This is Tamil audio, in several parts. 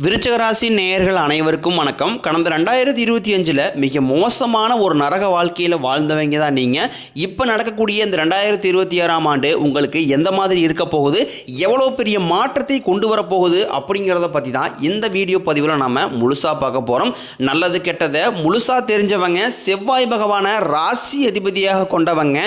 விருச்சகராசி நேயர்கள் அனைவருக்கும் வணக்கம். கடந்த ரெண்டாயிரத்தி இருபத்தி அஞ்சில் மிக மோசமான ஒரு நரக வாழ்க்கையில் வாழ்ந்தவங்க தான் நீங்கள் இப்போ நடக்கக்கூடிய இந்த ரெண்டாயிரத்தி இருபத்தி ஆறாம் ஆண்டு உங்களுக்கு எந்த மாதிரி இருக்க போகுது? எவ்வளோ பெரிய மாற்றத்தை கொண்டு வரப்போகுது அப்படிங்கிறத பற்றி தான் இந்த வீடியோ பதிவில் நாம் முழுசாக பார்க்க போகிறோம் நல்லது கெட்டதை முழுசாக தெரிஞ்சவங்க செவ்வாய் பகவானை ராசி அதிபதியாக கொண்டவங்க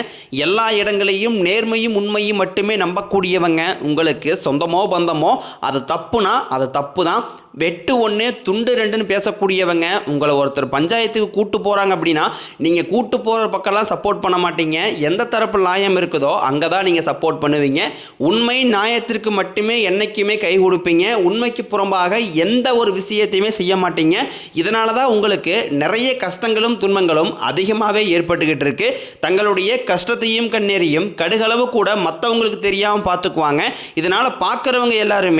எல்லா இடங்களையும் நேர்மையும் உண்மையும் மட்டுமே நம்பக்கூடியவங்க உங்களுக்கு சொந்தமோ பந்தமோ அது தப்புனா அது தப்பு தான் வெட்டு ஒன்று துண்டு ரெண்டுன்னு பேசக்கூடியவங்க உங்களை ஒருத்தர் பஞ்சாயத்துக்கு கூட்டு போகிறாங்க அப்படின்னா நீங்கள் கூட்டு போகிற பக்கம்லாம் சப்போர்ட் பண்ண மாட்டீங்க. எந்த தரப்பு நியாயம் இருக்குதோ அங்கே தான் நீங்கள் சப்போர்ட் பண்ணுவீங்க. உண்மை நியாயத்திற்கு மட்டுமே என்றைக்குமே கை கொடுப்பீங்க. உண்மைக்கு புறம்பாக எந்த ஒரு விஷயத்தையுமே செய்ய மாட்டீங்க. இதனால தான் உங்களுக்கு நிறைய கஷ்டங்களும் துன்பங்களும் அதிகமாகவே ஏற்பட்டுக்கிட்டு இருக்கு. தங்களுடைய கஷ்டத்தையும் கண்ணேறியும் கடுகளவு கூட மற்றவங்களுக்கு தெரியாமல் பார்த்துக்குவாங்க. இதனால் பார்க்குறவங்க எல்லாருமே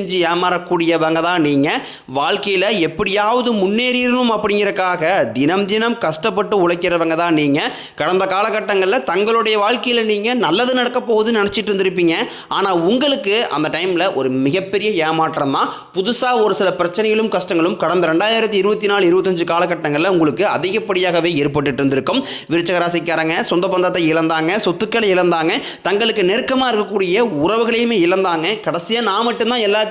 ஏமாறக்கூடியவங்க தான் நீங்கள் வாழ்க்கையில் எப்படியாவது முன்னேறிடணும் அப்படிங்கிறக்காக தினம் தினம் கஷ்டப்பட்டு உழைக்கிறவங்க தான் நீங்கள் கடந்த காலகட்டங்களில் தங்களுடைய வாழ்க்கையில் நீங்கள் நல்லது நடக்க போகுதுன்னு நினச்சிட்டு இருந்திருப்பீங்க. ஆனால் உங்களுக்கு அந்த டைமில் ஒரு மிகப்பெரிய ஏமாற்றம் தான் புதுசாக ஒரு சில பிரச்சனைகளும் கஷ்டங்களும் கடந்த ரெண்டாயிரத்தி இருபத்தி நாலு இருபத்தஞ்சு காலகட்டங்களில் உங்களுக்கு அதிகப்படியாகவே ஏற்பட்டுட்டு இருந்திருக்கும். விருச்சக ராசிக்காரங்க சொந்த பந்தத்தை இழந்தாங்க சொத்துக்களை இழந்தாங்க தங்களுக்கு நெருக்கமாக இருக்கக்கூடிய உறவுகளையுமே இழந்தாங்க. கடைசியாக நான் மட்டும்தான் எல்லாத்தையும்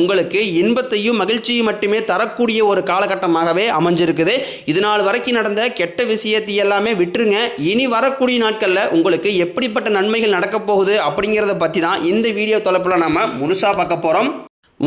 உங்களுக்கு இன்பத்தையும் மகிழ்ச்சியும் மட்டுமே தரக்கூடிய ஒரு காலகட்டமாகவே அமைஞ்சிருக்குது. இது நாள் வரைக்கும் நடந்த கெட்ட விஷயத்தை எல்லாமே விட்டுருங்க. இனி வரக்கூடிய நாட்களில் உங்களுக்கு எப்படிப்பட்ட நன்மைகள் நடக்கப் போகுது அப்படிங்கிறத பற்றி தான் இந்த வீடியோ தொலைப்பில் நம்ம முழுசாக பார்க்க போகிறோம்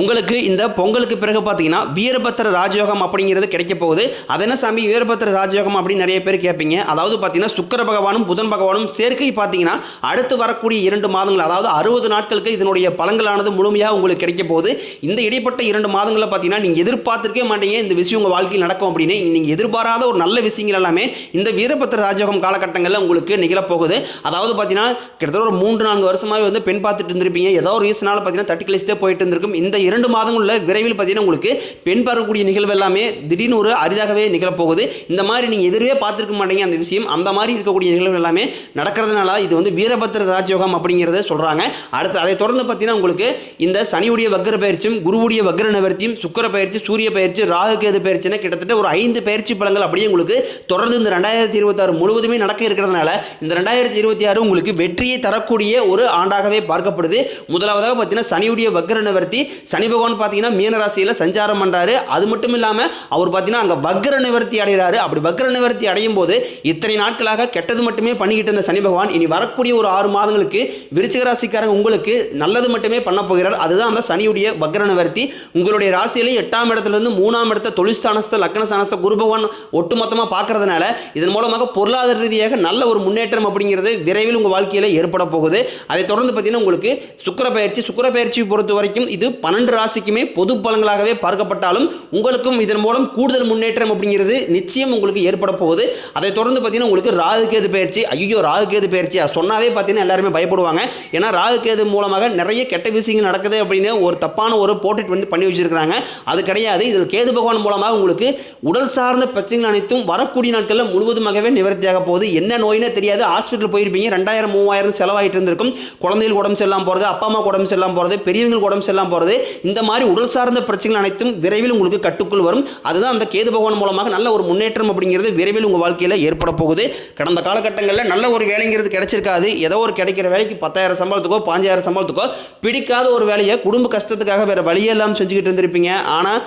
உங்களுக்கு இந்த பொங்கலுக்கு பிறகு பார்த்தீங்கன்னா வீரபத்திர ராஜயோகம் அப்படிங்கிறது கிடைக்க போகுது. அது என்ன சாமி? வீரபத்திர ராஜயோகம் அப்படின்னு நிறைய பேர் கேட்பீங்க. அதாவது பார்த்தீங்கன்னா சுக்கர பகவானும் புதன் பகவானும் சேர்க்கை பார்த்தீங்கன்னா அடுத்து வரக்கூடிய இரண்டு மாதங்கள் அதாவது அறுபது நாட்களுக்கு இதனுடைய பலங்களானது முழுமையாக உங்களுக்கு கிடைக்க போகுது. இந்த இடைப்பட்ட இரண்டு மாதங்களில் பார்த்தீங்கன்னா நீங்கள் எதிர்பார்த்துருக்கே மாட்டீங்க. இந்த விஷயம் உங்கள் வாழ்க்கையில் நடக்கும் அப்படின்னு. நீங்கள் எதிர்பாராத ஒரு நல்ல விஷயங்கள் எல்லாமே இந்த வீரபத்திர ராஜயோகம் காலகட்டங்களில் உங்களுக்கு நிகழப்போகுது அதாவது பார்த்தீங்கன்னா கிட்டத்தட்ட ஒரு மூன்று நான்கு வருஷமாகவே வந்து பெண் பார்த்துட்டு இருந்திருப்பீங்க. ஏதோ ஒரு ரீசனால் பார்த்தீங்கன்னா தட்டி கழிச்சிட்டே போயிட்டு இருந்திருக்கும். இந்த இரண்டு மாதங்களில் விரைவில் பார்த்தீங்கன்னா உங்களுக்கு பெண் பார்க்கக்கூடிய நிகழ்வு எல்லாமே திடீர்னு ஒரு அரிதாகவே நிகழப்போகுது. இந்த மாதிரி நீங்கள் எதிரே பார்த்துருக்க மாட்டீங்க அந்த விஷயம். அந்த மாதிரி இருக்கக்கூடிய நிகழ்வு எல்லாமே நடக்கிறதுனால இது வந்து வீரபத்திர ராஜயோகம் அப்படிங்கிறத சொல்கிறாங்க அடுத்து அதை தொடர்ந்து பார்த்தீங்கன்னா உங்களுக்கு இந்த சனியுடைய வக்ர பயிற்சியும் குருவுடைய வக்ர நிவர்த்தியும் சுக்கர பயிற்சி சூரிய பயிற்சி ராகு கேது பயிற்சின்னு கிட்டத்தட்ட ஒரு ஐந்து பயிற்சி பலங்கள் அப்படியே உங்களுக்கு தொடர்ந்து இந்த ரெண்டாயிரத்தி இருபத்தாறு முழுவதுமே நடக்க இருக்கிறதுனால இந்த ரெண்டாயிரத்தி இருபத்தி ஆறு உங்களுக்கு வெற்றியை தரக்கூடிய ஒரு ஆண்டாகவே பார்க்கப்படுது. முதலாவதாக பார்த்தீங்கன்னா சனியுடைய வக்ர நிவர்த்தி சனி பகவான் பார்த்தீங்கன்னா மீனராசியில் சஞ்சாரம் பண்ணுறாரு அது மட்டும் இல்லாமல் அவர் பார்த்தீங்கன்னா அங்கே வக்ர நிவர்த்தி அடைகிறாரு. அப்படி வக்ர நிவர்த்தி அடையும் போது இத்தனை நாட்களாக கெட்டது மட்டுமே பண்ணிக்கிட்டு இருந்த சனி பகவான் இனி வரக்கூடிய ஒரு ஆறு மாதங்களுக்கு விருச்சிக ராசிக்காரங்க உங்களுக்கு நல்லது மட்டுமே பண்ண போகிறார். அதுதான் அந்த சனியுடைய வக்ர நிவர்த்தி. உங்களுடைய ராசியிலே எட்டாம் இடத்துலேருந்து மூணாம் இடத்த தொழிற்சானஸ்த லக்னஸ்தானஸ்த குரு பகவான் ஒட்டுமொத்தமாக பார்க்கறதுனால இதன் மூலமாக பொருளாதார ரீதியாக நல்ல ஒரு முன்னேற்றம் அப்படிங்கிறது விரைவில் உங்கள் வாழ்க்கையில் ஏற்பட போகுது. அதை தொடர்ந்து பார்த்தீங்கன்னா உங்களுக்கு சுக்கர பயிற்சி சுக்கர பயிற்சி பொறுத்த வரைக்கும் இது பன்னெண்டு பன்னெண்டு ராசிக்குமே பொது பலன்களாகவே பார்க்கப்பட்டாலும் உங்களுக்கும் இதன் மூலம் கூடுதல் முன்னேற்றம் அப்படிங்கிறது நிச்சயம் உங்களுக்கு ஏற்பட போகுது. அதை தொடர்ந்து பார்த்தீங்கன்னா உங்களுக்கு ராகு கேது பயிற்சி ஐயோ ராகு கேது பயிற்சி. சொன்னாவே பார்த்தீங்கன்னா எல்லாருமே பயப்படுவாங்க. ஏன்னா ராகு கேது மூலமாக நிறைய கெட்ட விஷயங்கள் நடக்குது அப்படின்னு ஒரு தப்பான ஒரு போர்ட்ரேட் வந்து பண்ணி வச்சிருக்கிறாங்க. அது கிடையாது. இதில் கேது பகவான் மூலமாக உங்களுக்கு உடல் சார்ந்த பிரச்சனைகள் அனைத்தும் வரக்கூடிய நாட்களில் முழுவதுமாகவே நிவர்த்தியாக போகுது. என்ன நோயினே தெரியாது. ஹாஸ்பிட்டல் போயிருப்பீங்க. ரெண்டாயிரம் மூவாயிரம் செலவாயிட்டு இருந்திருக்கும். குழந்தைகள் உடம்பு செல்லாம் போகிறது அப்பா அம்மா உடம்பு செல்லாம் போகிறது பெரியவங்களுக்கு உடம்பு செல்லாம் போகிறது இந்த மாதிரி உடல் சார்ந்த பிரச்சனைகள் அனைத்தும் விரைவில் உங்களுக்கு கட்டுக்குள் வரும். அதுதான் அந்த கேது பகவான் மூலமாக நல்ல ஒரு முன்னேற்றம் அப்படிங்கிறது விரைவில் உங்கள் வாழ்க்கையில் ஏற்பட போகுது. கடந்த காலகட்டங்களில் நல்ல ஒரு வேலைங்கிறது கிடைச்சிருக்காது. ஏதோ ஒரு கிடைக்கிற வேலைக்கு பத்தாயிரம் சம்பளத்துக்கோ பாஞ்சாயிரம் சம்பளத்துக்கோ பிடிக்காத ஒரு வேலையை குடும்ப கஷ்டத்துக்காக வேறு வழியெல்லாம் செஞ்சுக்கிட்டு இருந்திருப்பீங்க. ஆனால்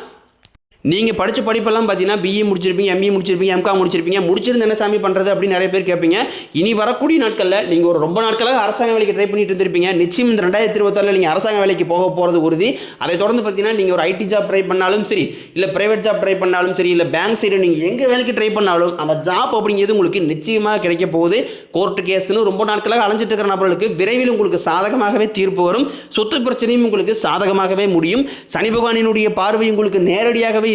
நீங்கள் படித்த படிப்பெல்லாம் பார்த்தீங்கன்னா பிஇ முடிச்சிருப்பீங்க எம்இ முடிச்சிருப்பீங்க எம்காம் முடிச்சிருப்பீங்க. முடிச்சிருந்து என்ன சாமி பண்ணுறது அப்படின்னு நிறைய பேர் கேட்பீங்க. இனி வரக்கூடிய நாட்களில் நீங்கள் ஒரு ரொம்ப நாட்களாக அரசாங்க வேலைக்கு ட்ரை பண்ணிட்டு இருந்திருப்பீங்க. நிச்சயம் இந்த ரெண்டாயிரத்தி இருபத்தாறில் நீங்கள் அரசாங்க வேலைக்கு போக போகிறது உறுதி. அதை தொடர்ந்து பார்த்தீங்கன்னா நீங்கள் ஒரு ஐடி ஜாப் ட்ரை பண்ணாலும் சரி இல்லை ப்ரைவேட் ஜாப் ட்ரை பண்ணாலும் சரி இல்லை பேங்க் சைடு நீங்கள் எங்கே வேலைக்கு ட்ரை பண்ணாலும் அந்த ஜாப் அப்படிங்கிறது உங்களுக்கு நிச்சயமாக கிடைக்க போகுது. கோர்ட்டு கேஸ்னு ரொம்ப நாட்களாக அலைஞ்சிட்டு இருக்கிற நபர்களுக்கு விரைவில் உங்களுக்கு சாதகமாகவே தீர்ப்பு வரும். சொத்து பிரச்சனையும் உங்களுக்கு சாதகமாகவே முடியும். சனி பகவானினுடைய பார்வை உங்களுக்கு நேரடியாகவே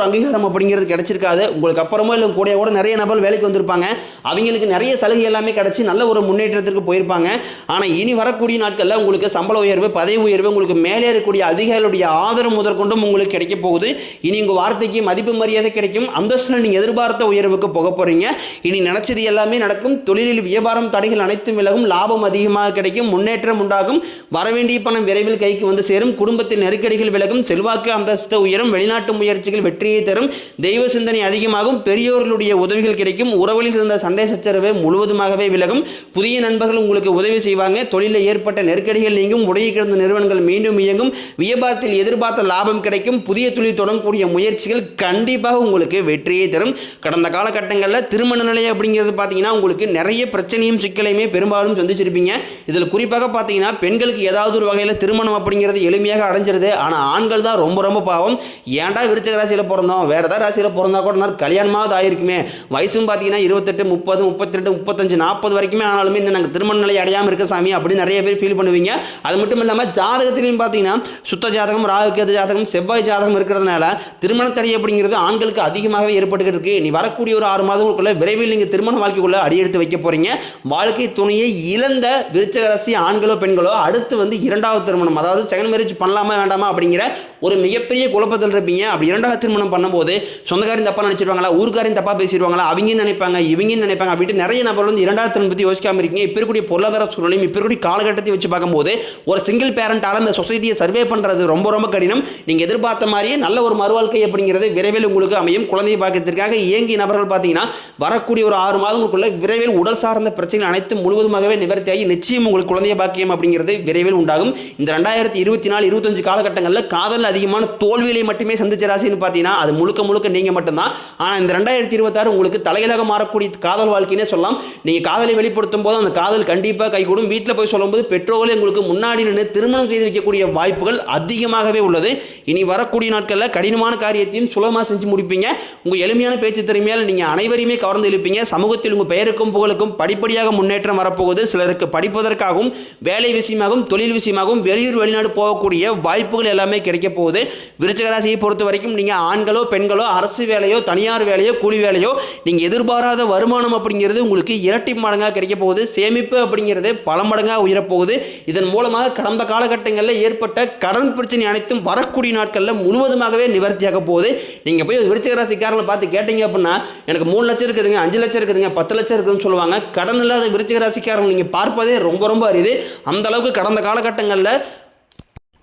அங்கீகாரம் அப்படிங்கிறது கிடைச்சிருக்காது. உங்களுக்கு அப்புறமா இல்லை கூட கூட நிறைய நபர் வேலைக்கு வந்திருப்பாங்க. அவங்களுக்கு நிறைய சலுகை எல்லாமே கிடைச்சி நல்ல ஒரு முன்னேற்றத்திற்கு போயிருப்பாங்க. ஆனால் இனி வரக்கூடிய நாட்களில் உங்களுக்கு சம்பள உயர்வு பதவி உயர்வு உங்களுக்கு மேலே இருக்கக்கூடிய அதிகாரிகளுடைய ஆதரவு முதற்கொண்டும் உங்களுக்கு கிடைக்க போகுது. இனி உங்கள் வார்த்தைக்கு மதிப்பு மரியாதை கிடைக்கும். அந்தஸ்தில் நீங்கள் எதிர்பார்த்த உயர்வுக்கு போக போகிறீங்க இனி நினச்சது எல்லாமே நடக்கும். தொழிலில் வியாபாரம் தடைகள் அனைத்தும் விலகும். லாபம் அதிகமாக கிடைக்கும். முன்னேற்றம் உண்டாகும். வரவேண்டிய பணம் விரைவில் கைக்கு வந்து சேரும். குடும்பத்தில் நெருக்கடிகள் விலகும். செல்வாக்கு அந்தஸ்து உயரும். வெளிநாட்டு முயற்சிகள் வெற்றி வெற்றியை தரும். தெய்வ சிந்தனை அதிகமாகும். பெரியோர்களுடைய உதவிகள் கிடைக்கும். உறவுகளில் இருந்த சண்டை சச்சரவு முழுவதுமாகவே விலகும். புதிய நண்பர்கள் உங்களுக்கு உதவி செய்வாங்க. தொழிலில் ஏற்பட்ட நெருக்கடிகள் நீங்கும். உடைய கிடந்த நிறுவனங்கள் மீண்டும் இயங்கும். வியாபாரத்தில் எதிர்பார்த்த லாபம் கிடைக்கும். புதிய தொழில் தொடங்கக்கூடிய முயற்சிகள் கண்டிப்பாக உங்களுக்கு வெற்றியை தரும். கடந்த காலகட்டங்களில் திருமண நிலை அப்படிங்கிறது பார்த்தீங்கன்னா உங்களுக்கு நிறைய பிரச்சனையும் சிக்கலையுமே பெரும்பாலும் சந்திச்சிருப்பீங்க. இதில் குறிப்பாக பார்த்தீங்கன்னா பெண்களுக்கு ஏதாவது ஒரு வகையில் திருமணம் அப்படிங்கிறது எளிமையாக அடைஞ்சிருது. ஆனால் ஆண்கள் தான் ரொம்ப ரொம்ப பாவம். ஏன்டா விருச்சக ராசியில் பிறந்தோம். வேறு ஏதாவது ராசியில் பிறந்தா கூட நான் கல்யாணமாவது ஆயிருக்குமே. வயசும் பார்த்தீங்கன்னா இருபத்தெட்டு முப்பது முப்பத்தி ரெண்டு முப்பத்தஞ்சு நாற்பது வரைக்குமே ஆனாலுமே இன்னும் நாங்கள் திருமண நிலை அடையாமல் இருக்க சாமி அப்படின்னு நிறைய பேர் ஃபீல் பண்ணுவீங்க. அது மட்டும் இல்லாமல் ஜாதகத்திலையும் பார்த்தீங்கன்னா சுத்த ஜாதகம் ராகுக்கேது ஜாதகம் செவ்வாய் ஜாதகம் இருக்கிறதுனால திருமண தடை அப்படிங்கிறது ஆண்களுக்கு அதிகமாகவே ஏற்பட்டுக்கிட்டு இருக்கு. நீ வரக்கூடிய ஒரு ஆறு மாதங்களுக்குள்ள விரைவில் நீங்கள் திருமண வாழ்க்கைக்குள்ளே அடியெடுத்து வைக்க போகிறீங்க வாழ்க்கை துணையை இழந்த விருச்சகராசி ஆண்களோ பெண்களோ அடுத்து வந்து இரண்டாவது திருமணம் அதாவது செகண்ட் மேரேஜ் பண்ணலாமா வேண்டாமா அப்படிங்கிற ஒரு மிகப்பெரிய குழப்பத்தில் இருப்பீங்க. அப்படி இரண்டாவது திருமணம் பண்ணும்போது சொந்தக்காரையும் தப்பாக நினச்சிருவாங்களா? ஊருக்காரையும் தப்பாக பேசிடுவாங்களா அவங்க நினைப்பாங்க இவங்க நினைப்பாங்க அப்படின்ட்டு நிறைய நபர் வந்து இரண்டாயிரத்தி திருமணம் பற்றி யோசிக்காம இருக்கீங்க. இப்போ இருக்கக்கூடிய பொருளாதார சூழ்நிலையும் இப்போ இருக்கக்கூடிய காலகட்டத்தை வச்சு பார்க்கும்போது ஒரு சிங்கிள் பேரண்டால் இந்த சொசைட்டியை சர்வே பண்ணுறது ரொம்ப ரொம்ப கடினம். நீங்கள் எதிர்பார்த்த மாதிரியே நல்ல ஒரு மறுவாழ்க்கை அப்படிங்கிறது விரைவில் உங்களுக்கு அமையும். குழந்தை பாக்கியத்திற்காக இயங்கிய நபர்கள் பார்த்தீங்கன்னா வரக்கூடிய ஒரு ஆறு மாதங்களுக்குள்ள விரைவில் உடல் சார்ந்த பிரச்சனைகள் அனைத்தும் முழுவதுமாகவே நிவர்த்தியாகி நிச்சயம் உங்களுக்கு குழந்தைய பாக்கியம் அப்படிங்கிறது விரைவில் உண்டாகும். இந்த ரெண்டாயிரத்தி இருபத்தி நாலு இருபத்தஞ்சு காலகட்டங்களில் காதல் அதிகமான தோல்விகளை மட்டுமே சந்திச்ச ராசின்னு பார்த்தீங்கன்னா அது முழுக்க முழுக்க நீங்கள் மட்டும்தான். ஆனால் இந்த ரெண்டாயிரத்தி இருபத்தாறு உங்களுக்கு தலையிலாக மாறக்கூடிய காதல் வாழ்க்கைனே சொல்லலாம். நீங்கள் காதலை வெளிப்படுத்தும் போது அந்த காதல் கண்டிப்பாக கைகூடும். வீட்டில் போய் சொல்லும்போது பெற்றோர்களே உங்களுக்கு முன்னாடி நின்று திருமணம் செய்து வைக்கக்கூடிய வாய்ப்புகள் அதிகமாகவே உள்ளது. இனி வரக்கூடிய நாட்களில் கடினமான காரியத்தையும் சுலபமாக செஞ்சு முடிப்பீங்க. உங்கள் எளிமையான பேச்சு திறமையால் நீங்கள் அனைவரையுமே கவர்ந்து இழுப்பீங்க. சமூகத்தில் உங்கள் பெயருக்கும் புகழுக்கும் படிப்படியாக முன்னேற்றம் வரப்போகுது. சிலருக்கு படிப்பதற்காகவும் வேலை விஷயமாகவும் தொழில் விஷயமாகவும் வெளியூர் வெளிநாடு போகக்கூடிய வாய்ப்புகள் எல்லாமே கிடைக்க போகுது. விருச்சகராசியை பொறுத்த வரைக்கும் நீங்கள் ஆண்கள் பெண்களோ அரசு வேலையோ தனியார் வேலையோ கூலி வேலையோ நீங்கள் எதிர்பாராத வருமானம் அப்படிங்கிறது உங்களுக்கு இரட்டி மடங்காக கிடைக்க போகுது. சேமிப்பு அப்படிங்கிறது பல மடங்காக உயரப்போகுது. இதன் மூலமாக கடந்த காலகட்டங்களில் ஏற்பட்ட கடன் பிரச்சனை அனைத்தும் வரக்கூடிய நாட்களில் முழுவதுமாகவே நிவர்த்தியாக போகுது. நீங்கள் போய் விருச்சிக ராசிக்காரங்களை பார்த்து கேட்டீங்க அப்படின்னா எனக்கு மூணு லட்சம் இருக்குதுங்க அஞ்சு லட்சம் இருக்குதுங்க பத்து லட்சம் இருக்குதுன்னு சொல்லுவாங்க. கடன் இல்லாத விருச்சிக ராசிக்காரங்க நீங்கள் பார்ப்பதே ரொம்ப ரொம்ப அரிது. அந்த அளவுக்கு கடந்த காலகட்டங்களில்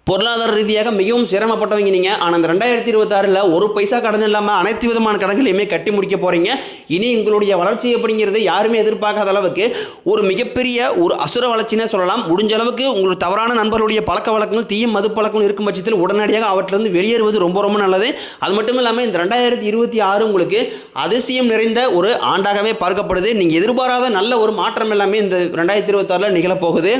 பொருளாதார ரீதியாக மிகவும் சிரமப்பட்டவங்க நீங்கள் ஆனால் இந்த ரெண்டாயிரத்தி இருபத்தாறில் ஒரு பைசா கடன் இல்லாமல் அனைத்து விதமான கடன்களையுமே கட்டி முடிக்க போகிறீங்க இனி உங்களுடைய வளர்ச்சி அப்படிங்கிறது யாருமே எதிர்பார்க்காத அளவுக்கு ஒரு மிகப்பெரிய ஒரு அசுர வளர்ச்சினே சொல்லலாம். முடிஞ்ச அளவுக்கு உங்களுக்கு தவறான நண்பர்களுடைய பழக்க வழக்கங்கள் தீய மது பழக்கம் இருக்கும் பட்சத்தில் உடனடியாக அவற்றிலிருந்து வெளியேறுவது ரொம்ப ரொம்ப நல்லது. அது மட்டும் இல்லாமல் இந்த ரெண்டாயிரத்தி இருபத்தி ஆறு உங்களுக்கு அதிசயம் நிறைந்த ஒரு ஆண்டாகவே பார்க்கப்படுது. நீங்கள் எதிர்பாராத நல்ல ஒரு மாற்றம் எல்லாமே இந்த ரெண்டாயிரத்தி இருபத்தாறில் நிகழப்போகுது.